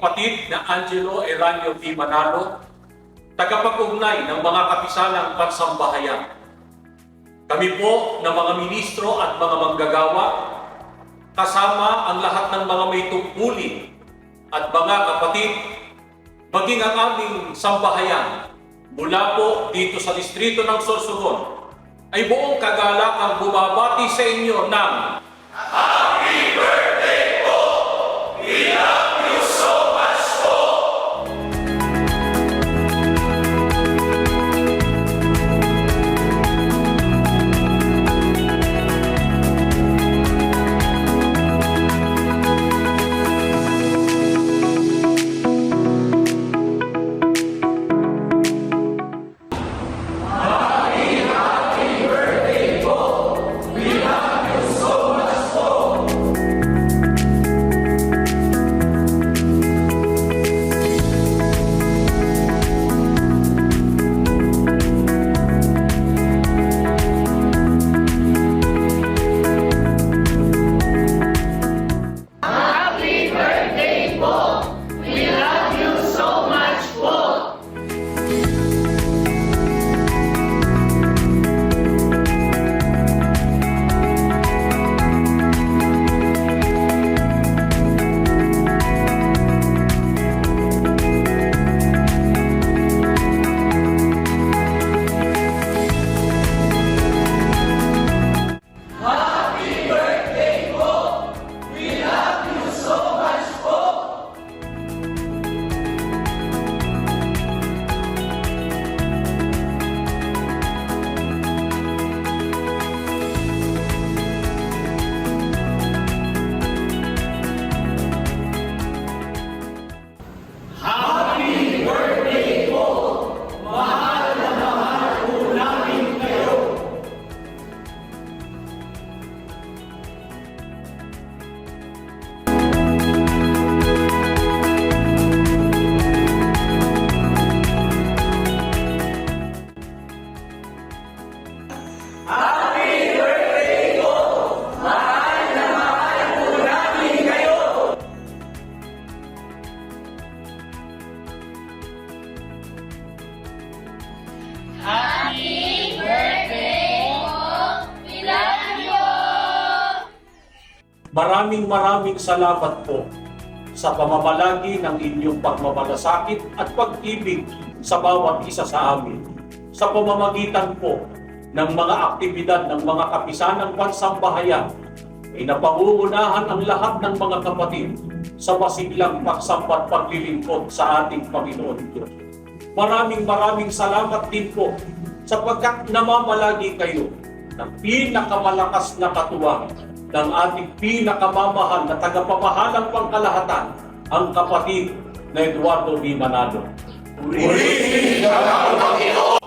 kapatid na Angelo Eranio P. Manalo, tagapag-ugnay ng mga kapisanang pansambahayan. Kami po na mga ministro at mga manggagawa, kasama ang lahat ng mga may tungkulin at mga kapatid, maging ang aming sambahayan mula po dito sa distrito ng Sorsogon ay buong kagalakang bumabati sa inyo ng Happy birthday po! We love you! Maraming maraming salamat po sa pamamalagi ng inyong pagmamalasakit at pag-ibig sa bawat isa sa amin. Sa pamamagitan po ng mga aktibidad ng mga kapisanang pansambahayan ay napangungunahan ang lahat ng mga kapatid sa masiglang pagsambat paglilingkod sa ating Panginoon Diyos. Maraming maraming salamat din po sapagkat namamalagi kayo ng pinakamalakas na katuwang ng ating pinakamamahal na tagapamahalang pangkalahatan, ang kapatid na Eduardo B. Manalo. Purihin ka ng Panginoon!